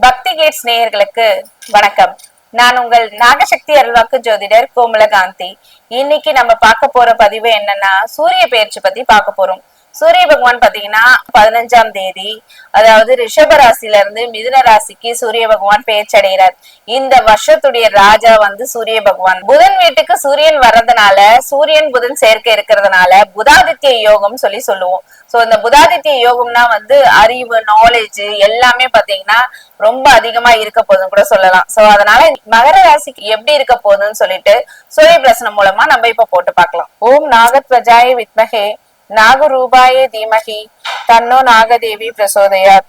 Navigates நேயர்களுக்கு வணக்கம். நான் உங்கள் நாகசக்தி அருள்வாக்கு ஜோதிடர் கோமலகாந்தி. இன்னைக்கு நம்ம பார்க்க போற பதிவு என்னன்னா சூரிய பெயர்ச்சி பத்தி பார்க்க போறோம். சூரிய பகவான் பாத்தீங்கன்னா பதினஞ்சாம் தேதி அதாவது ரிஷப ராசில இருந்து மிதுன ராசிக்கு சூரிய பகவான் பேச்சடைகிறார் இந்த வருஷத்துடைய ராஜா வந்து சூரிய பகவான். புதன் வீட்டுக்கு சூரியன் வர்றதுனால சூரியன் புதன் சேர்க்கை இருக்கிறதுனால புதாதித்ய யோகம் சொல்லி சொல்லுவோம். சோ இந்த புதாதித்ய யோகம்னா வந்து அறிவு நாலேஜ் எல்லாமே பாத்தீங்கன்னா ரொம்ப அதிகமா இருக்க போகுதுன்னு கூட சொல்லலாம். சோ அதனால மகர ராசிக்கு எப்படி இருக்க போகுதுன்னு சொல்லிட்டு சூரிய பிரசனம் மூலமா நம்ம இப்ப போட்டு பார்க்கலாம். ஓம் நாகத்வஜாய வித்மகே. நாகரூபாய தீமகி தன்னோ நாகதேவி பிரசோதையார்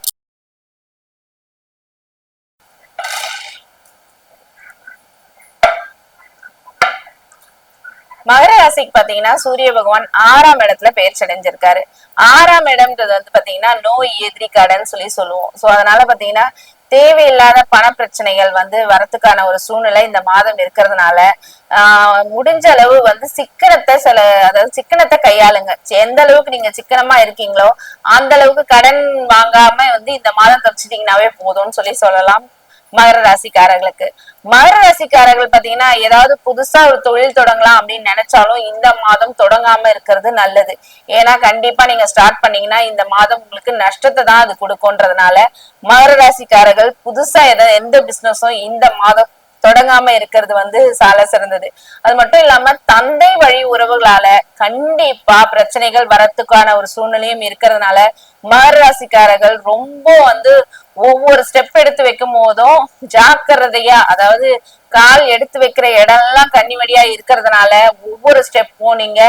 மகர ராசிக்கு பாத்தீங்கன்னா சூரிய பகவான் ஆறாம் இடத்துல பெயர்ச்சி அடைஞ்சிருக்காரு ஆறாம் இடம்ன்றது வந்து பாத்தீங்கன்னா நோய் எதிரி கடன் சொல்லி சொல்லுவோம் சோ அதனால பாத்தீங்கன்னா தேவையில்லாத பண பிரச்சனைகள் வந்து வரத்துக்கான ஒரு சூழ்நிலை இந்த மாதம் இருக்கிறதுனால ஆஹ் முடிஞ்ச அளவு வந்து சிக்கனத்தை சில அதாவது சிக்கனத்தை கையாளுங்க. எந்த அளவுக்கு நீங்க சிக்கனமா இருக்கீங்களோ அந்த அளவுக்கு கடன் வாங்காம வந்து இந்த மாதம் தப்பிச்சிட்டீங்கன்னாவே போதும்னு சொல்லி சொல்லலாம். மகர ராசிக்காரர்களுக்கு. மகர ராசிக்காரர்கள் பாத்தீங்கன்னா ஏதாவது புதுசா ஒரு தொழில் தொடங்கலாம் அப்படின்னு நினைச்சாலும் இந்த மாதம் தொடங்காம இருக்கிறது நல்லது. ஏன்னா கண்டிப்பா நீங்க ஸ்டார்ட் பண்ணீங்கன்னா இந்த மாதம் உங்களுக்கு நஷ்டத்தை தான் அது கொடுக்கும்ன்றதுனால மகர ராசிக்காரர்கள் புதுசா எதை எந்த பிசினஸும் இந்த மாதம் தொடங்காம இருக்கிறது வந்து சால சிறந்தது. அது மட்டும் இல்லாம தந்தை வழி உறவுகளால கண்டிப்பா பிரச்சனைகள் வரத்துக்கான ஒரு சூழ்நிலையும் இருக்கிறதுனால மகர ராசிக்காரர்கள் ரொம்ப வந்து ஒவ்வொரு ஸ்டெப் எடுத்து வைக்கும் போதும் ஜாக்கிரதையா அதாவது கால் எடுத்து வைக்கிற இடம்லாம் கன்னி வழியா இருக்கிறதுனால ஒவ்வொரு ஸ்டெப்பும் நீங்க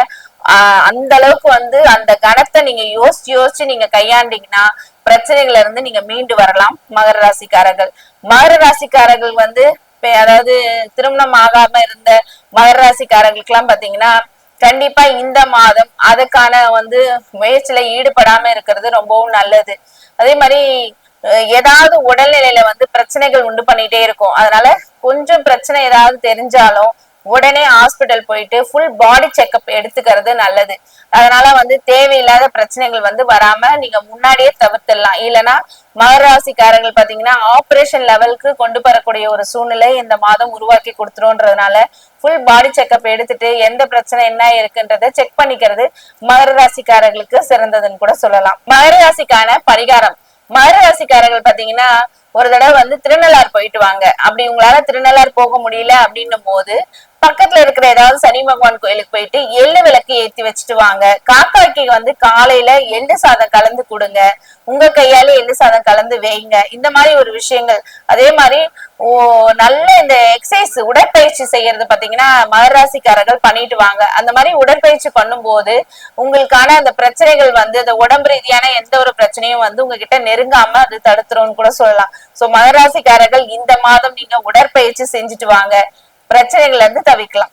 ஆஹ் அந்த அளவுக்கு வந்து அந்த கணத்தை நீங்க யோசிச்சு யோசிச்சு நீங்க கையாண்டீங்கன்னா பிரச்சனைகள்ல இருந்து நீங்க மீண்டு வரலாம் மகர ராசிக்காரர்கள். மகர ராசிக்காரர்கள் வந்து இப்ப அதாவது திருமணம் ஆகாம இருந்த மகர ராசிக்காரர்களுக்கு எல்லாம் பாத்தீங்கன்னா கண்டிப்பா இந்த மாதம் அதுக்கான வந்து முயற்சியில ஈடுபடாம இருக்கிறது ரொம்பவும் நல்லது. அதே மாதிரி ஏதாவது உடல்நிலையில வந்து பிரச்சனைகள் உண்டு பண்ணிட்டே இருக்கும். அதனால கொஞ்சம் பிரச்சனை ஏதாவது தெரிஞ்சாலும் உடனே ஹாஸ்பிட்டல் போயிட்டு ஃபுல் பாடி செக்அப் எடுத்துக்கிறது நல்லது. அதனால வந்து தேவையில்லாத பிரச்சனைகள் வந்து வராம நீங்க முன்னாடியே தவிர்த்திடலாம். இல்லைன்னா மகராசிக்காரர்கள் பாத்தீங்கன்னா ஆபரேஷன் லெவலுக்கு கொண்டு வரக்கூடிய ஒரு சூழ்நிலை இந்த மாதம் உருவாக்கி கொடுத்துருன்றதுனால ஃபுல் பாடி செக்அப் எடுத்துட்டு எந்த பிரச்சனை என்ன இருக்குன்றத செக் பண்ணிக்கிறது மகர ராசிக்காரர்களுக்கு சிறந்ததுன்னு கூட சொல்லலாம். மகர ராசிக்கான பரிகாரம். மகர ராசிக்காரர்கள் பாத்தீங்கன்னா ஒரு தடவை வந்து திருநள்ளார் போயிட்டு வாங்க. அப்படி உங்களால திருநள்ளார் போக முடியல அப்படின்னும் போது பக்கத்துல இருக்கிற ஏதாவது சனி பகவான் கோயிலுக்கு போயிட்டு எள்ளு விளக்கு ஏத்தி வச்சுட்டு வாங்க. காக்காய்க்கு வந்து காலையில எள்ளு சாதம் கலந்து கொடுங்க. உங்க கையால எள்ளு சாதம் கலந்து வைங்க. இந்த மாதிரி ஒரு விஷயங்கள். அதே மாதிரி ஓ நல்ல இந்த எக்ஸசைஸ் உடற்பயிற்சி செய்யறது பாத்தீங்கன்னா மகராசிக்காரர்கள் பண்ணிட்டு வாங்க. அந்த மாதிரி உடற்பயிற்சி பண்ணும்போது உங்களுக்கான அந்த பிரச்சனைகள் வந்து அந்த உடம்பு ரீதியான எந்த ஒரு பிரச்சனையும் வந்து உங்ககிட்ட நெருங்காம அது தடுத்துரும்னு கூட சொல்லலாம். சோ மகராசிக்காரர்கள் இந்த மாதம் நீங்க உடற்பயிற்சி செஞ்சுட்டு வாங்க. பிரச்சனைகள்ல இருந்து தவிக்கலாம்.